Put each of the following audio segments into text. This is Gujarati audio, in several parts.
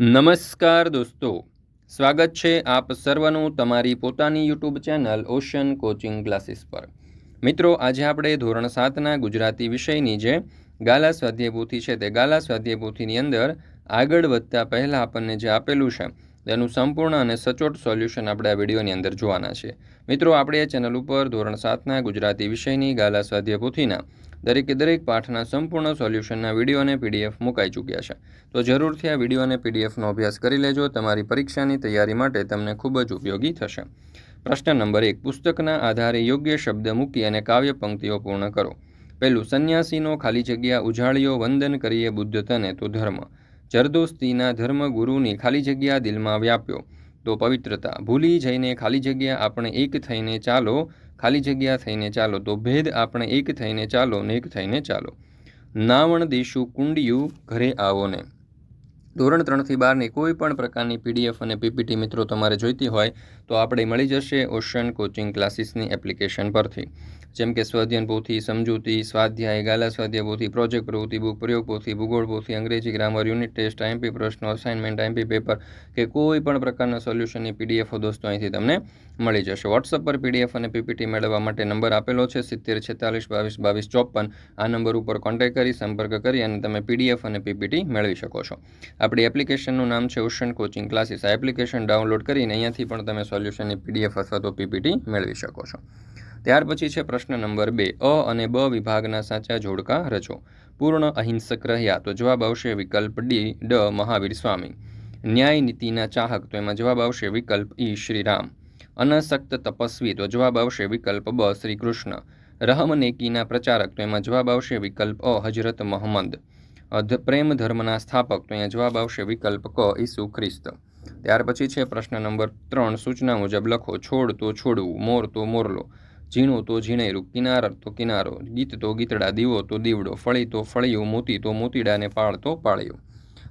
નમસ્કાર દોસ્તો. સ્વાગત છે આપ સર્વનું તમારી પોતાની YouTube channel Ocean Coaching Classes પર. મિત્રો, આજે આપણે ધોરણ સાતના ગુજરાતી વિષયની જે ગાલા સ્વાધ્યાયપોથી છે તે ગાલા સ્વાધ્યાયપોથીની અંદર આગળ વધતા પહેલાં આપણને જે આપેલું છે, તેનું સંપૂર્ણ અને સચોટ સોલ્યુશન આપણે આ વિડીયોની અંદર જોવાના છે. મિત્રો, આપણે આ ચેનલ ઉપર ધોરણ સાતના ગુજરાતી વિષયની ગાલા સ્વાધ્યાયપોથીના દરેકે દરેક પાઠના સંપૂર્ણ સોલ્યુશનના વીડિયો અને પીડીએફ મુકાઈ ચૂક્યા છે. તો જરૂરથી આ વીડિયો અને પીડીએફનો અભ્યાસ કરી લેજો, તમારી પરીક્ષાની તૈયારી માટે તમને ખૂબ જ ઉપયોગી થશે. પ્રશ્ન નંબર એક, પુસ્તકના આધારે યોગ્ય શબ્દ મૂકી અને કાવ્ય પંક્તિઓ પૂર્ણ કરો. પહેલું, સંન્યાસીનો ખાલી જગ્યા ઉજાળ્યો, વંદન કરીએ બુદ્ધ તને, તો ધર્મ. જરદોસ્તીના ધર્મ ગુરુની ખાલી જગ્યા દિલમાં વ્યાપ્યો. તો પવિત્રતા. ભૂલી જઈને ખાલી જગ્યા આપણે એક થઈને ચાલો, ખાલી જગ્યા થઈને ચાલો, તો ભેદ આપણે એક થઈને ચાલો ને એક થઈને ચાલો. નાવણ દેશું કુંડિયું ઘરે આવો ને. ધોરણ ત્રણથી બારની કોઈ પણ પ્રકારની પીડીએફ અને પીપીટી મિત્રો તમારે જોઈતી હોય તો આપણે મળી જશે ઓશન કોચિંગ ક્લાસીસની એપ્લિકેશન પરથી. જેમ કે સ્વાધ્યન પોથી, સમજૂતી, સ્વાધ્યાય, ગાલા સ્વાધ્યાય પોથી, પ્રોજેક્ટ પ્રવૃત્તિ, બુક પ્રયોગ પોથી, ભૂગોળ પોથી, અંગ્રેજી ગ્રામર, યુનિટ ટેસ્ટ, આઈએમપી પ્રશ્નો અસાઇનમેન્ટ આઈએમપી પેપર કે કોઈ પણ પ્રકારના સોલ્યુશનની પીડીએફો દોસ્તો અહીંથી તમને મળી જશે. વોટ્સઅપ પર પીડીએફ અને પીપીટી મેળવવા માટે નંબર આપેલો છે સિત્તેર છેતાલીસ બાવીસ બાવીસ ચોપન. આ નંબર ઉપર કોન્ટેક્ટ કરી સંપર્ક કરી અને તમે પીડીએફ અને પીપીટી મેળવી શકો છો. આપણી એપ્લિકેશનનું નામ છે ઓશન કોચિંગ ક્લાસીસ. આ એપ્લિકેશન ડાઉનલોડ કરીને અહીંયાથી પણ તમે સોલ્યુશનની પીડીએફ અથવા તો પીપીટી મેળવી શકો છો. ત્યાર પછી છે પ્રશ્ન નંબર બે, અ અને બ વિભાગના સાચા જોડકા રચો. પૂર્ણ અહિંસક રહ્યા તો જવાબ આવશે વિકલ્પ ડી, ડ, મહાવીર સ્વામી. ન્યાય નીતિના ચાહક તો એમાં જવાબ આવશે વિકલ્પ ઈ શ્રી રામ અનસક્ત તપસ્વી તો જવાબ આવશે વિકલ્પ બ, શ્રી કૃષ્ણ. રહમનેકીના પ્રચારક તો એમાં જવાબ આવશે વિકલ્પ અ હજરત મોહમ્મદ. પ્રેમ ધર્મના સ્થાપક તો અહીંયા જવાબ આવશે વિકલ્પ ક, ઈસુ ખ્રિસ્ત. ત્યાર પછી છે પ્રશ્ન નંબર ત્રણ, સૂચના મુજબ લખો, છોડ તો છોડવું, મોર તો મોરલો, ઝીણું તો ઝીણેરું, કિનાર તો કિનારો, ગીત તો ગીતડા, દીવો તો દીવડો, ફળી તો ફળિયું, મોતી તો મોતીડાને પાળ તો પાળ્યો.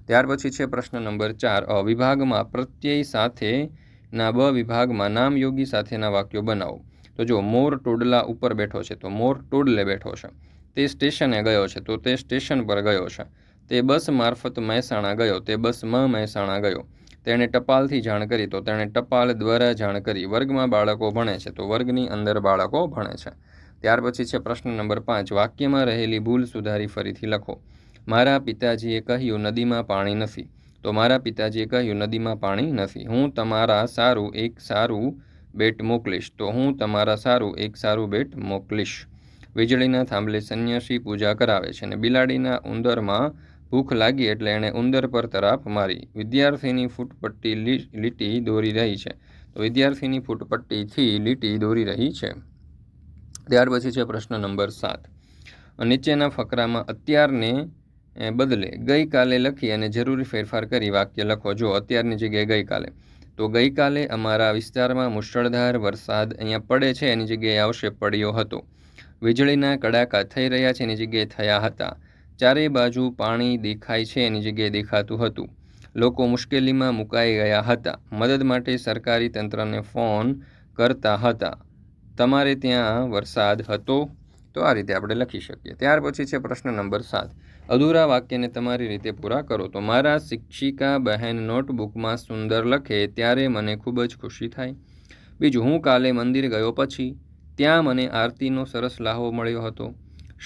ત્યાર પછી છે પ્રશ્ન નંબર ચાર અ વિભાગમાં પ્રત્યય સાથેના બ વિભાગમાં નામયોગી સાથેના વાક્યો બનાવો. તો જો મોર ટોડલા ઉપર બેઠો છે, તો મોર ટોડલે બેઠો છે. તે સ્ટેશને ગયો છે, તો તે સ્ટેશન પર ગયો છે. તે બસ મારફત મહેસાણા ગયો, તે બસમાં મહેસાણા ગયો. તેણે ટપાલથી જાણ કરી, તો તેણે ટપાલ દ્વારા જાણ કરી, વર્ગમાં બાળકો ભણે છે, તો વર્ગની અંદર બાળકો ભણે છે. ત્યાર પછી છે પ્રશ્ન નંબર પાંચ, વાક્યમાં રહેલી ભૂલ સુધારી ફરીથી લખો. મારા પિતાજીએ કહ્યું, નદીમાં પાણી નથી. તો મારા પિતાજીએ કહ્યું, નદીમાં પાણી નથી. હું તમારા સારું એક સારું બેટ મોકલીશ. તો હું તમારા સારું એક સારું બેટ મોકલીશ. વીજળીના થાંભલે સંન્યાસી પૂજા કરાવે છે અને બિલાડીના ઉંદરમાં ભૂખ લાગી એટલે એણે ઉંદર પર તરાપ મારી. વિદ્યાર્થીની ફૂટપટ્ટી લીટી દોરી રહી છે. તો વિદ્યાર્થીની ફૂટપટ્ટીથી લીટી દોરી રહી છે. ત્યાર પછી છે પ્રશ્ન નંબર સાત. નીચેના ફકરામાં અત્યારને બદલે ગઈકાલે લખી અને જરૂરી ફેરફાર કરી વાક્ય લખો. જો અત્યારની જગ્યાએ ગઈકાલે. તો ગઈકાલે અમારા વિસ્તારમાં મુશળધાર વરસાદ અહીંયા પડે છે, એની જગ્યાએ આવશે, પડ્યો હતો. વીજળીના કડાકા થઈ રહ્યા છે, એની જગ્યાએ થયા હતા. ચારે બાજુ પાણી દેખાય છે, એની જગ્યાએ દેખાતું હતું. લોકો મુશ્કેલીમાં મુકાઈ ગયા હતા. મદદ માટે સરકારી તંત્રને ફોન કરતા હતા. તમારે ત્યાં વરસાદ હતો? તો આ રીતે આપણે લખી શકીએ. ત્યાર પછી છે પ્રશ્ન નંબર સાત. અધૂરા વાક્યને તમારી રીતે પૂરા કરો. તો મારા શિક્ષિકા બહેન નોટબુકમાં સુંદર લખે, ત્યારે મને ખૂબ જ ખુશી થાય. બીજું, હું કાલે મંદિર ગયો પછી ત્યાં મને આરતીનો સરસ લાહો મળ્યો હતો.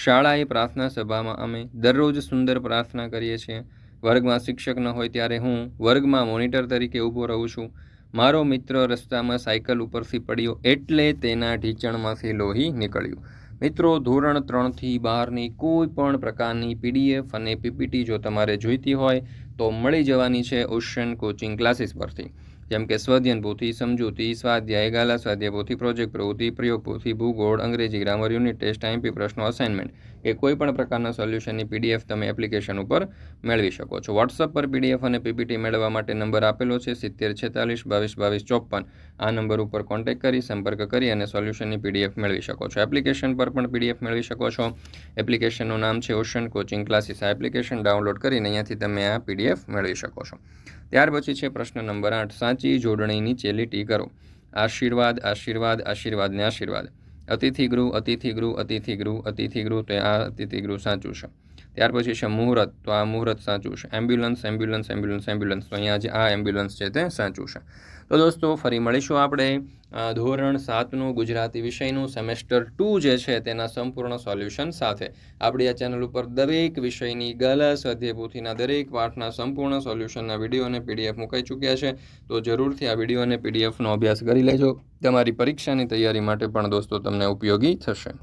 શાળાએ પ્રાર્થના સભામાં અમે દરરોજ સુંદર પ્રાર્થના કરીએ છીએ. વર્ગમાં શિક્ષક ન હોય ત્યારે હું વર્ગમાં મોનિટર તરીકે ઊભો રહું છું. મારો મિત્ર રસ્તામાં સાયકલ ઉપરથી પડ્યો એટલે તેના ઢીચણમાંથી લોહી નીકળ્યું. મિત્રો, ધોરણ ત્રણથી બહારની કોઈ પણ પ્રકારની પીડીએફ અને પીપીટી જો તમારે જોઈતી હોય તો મળી જવાની છે ઓશન કોચિંગ ક્લાસીસ પરથી. જેમ કે સ્વાધ્યન સમજૂતી, સ્વાધ્યાય, ગાલા સ્વાધ્યાય પોથી પ્રોજેક્ટ પ્રવૃત્તિ, પ્રયોગ પોથી, ભૂગોળ, અંગ્રેજી ગ્રામર યુનિટ ટેસ્ટ આઈએમપી પ્રશ્નો અસાઇનમેન્ટ કે કોઈ પણ પ્રકારના સોલ્યુશનની પીડીએફ તમે એપ્લિકેશન ઉપર મેળવી શકો છો. વોટ્સઅપ પર પીડીએફ અને પીપીટી મેળવવા માટે નંબર આપેલો છે સિત્તેર છેતાલીસ બાવીસ બાવીસ ચોપન. આ નંબર ઉપર કોન્ટેક્ટ કરી, સંપર્ક કરી અને સોલ્યુશનની પીડીએફ મેળવી શકો છો. એપ્લિકેશન પર પણ પીડીએફ મેળવી શકો છો. એપ્લિકેશનનું નામ છે ઓશન કોચિંગ ક્લાસીસ. આ એપ્લિકેશન ડાઉનલોડ કરીને અહીંયાથી તમે આ પીડીએફ મેળવી શકો છો. ત્યાર પછી છે પ્રશ્ન નંબર આઠ. સાચી જોડણીની ચેલીટી લીટી કરો. આશીર્વાદ આશીર્વાદ આશીર્વાદ ને આશીર્વાદ. અતિથિ ગૃહ અતિથિગૃહ અતિથિગૃહ અતિથિ ગૃહ અતિથિ ગૃહ તો આ અતિથિગૃહ સાચું છે. ત્યાર પછી છે મુહૂર્ત. તો આ મુહૂર્ત સાચું છે. એમ્બ્યુલન્સ એમ્બ્યુલન્સ એમ્બ્યુલન્સ એમ્બ્યુલન્સ તો અહીંયા જે આ એમ્બ્યુલન્સ છે તે સાચું છે. તો દોસ્તો, ફરી મળીશું આપણે ધોરણ સાતનું ગુજરાતી વિષયનું સેમેસ્ટર ટુ જે છે તેના સંપૂર્ણ સોલ્યુશન સાથે. આપણી આ ચેનલ ઉપર દરેક વિષયની ગલા સ્વાધ્યાય દરેક પાઠના સંપૂર્ણ સોલ્યુશનના વીડિયો અને પીડીએફ મુકાઈ ચૂક્યા છે. તો જરૂરથી આ વીડિયો અને પીડીએફનો અભ્યાસ કરી લેજો. તમારી પરીક્ષાની તૈયારી માટે પણ દોસ્તો, તમને ઉપયોગી થશે.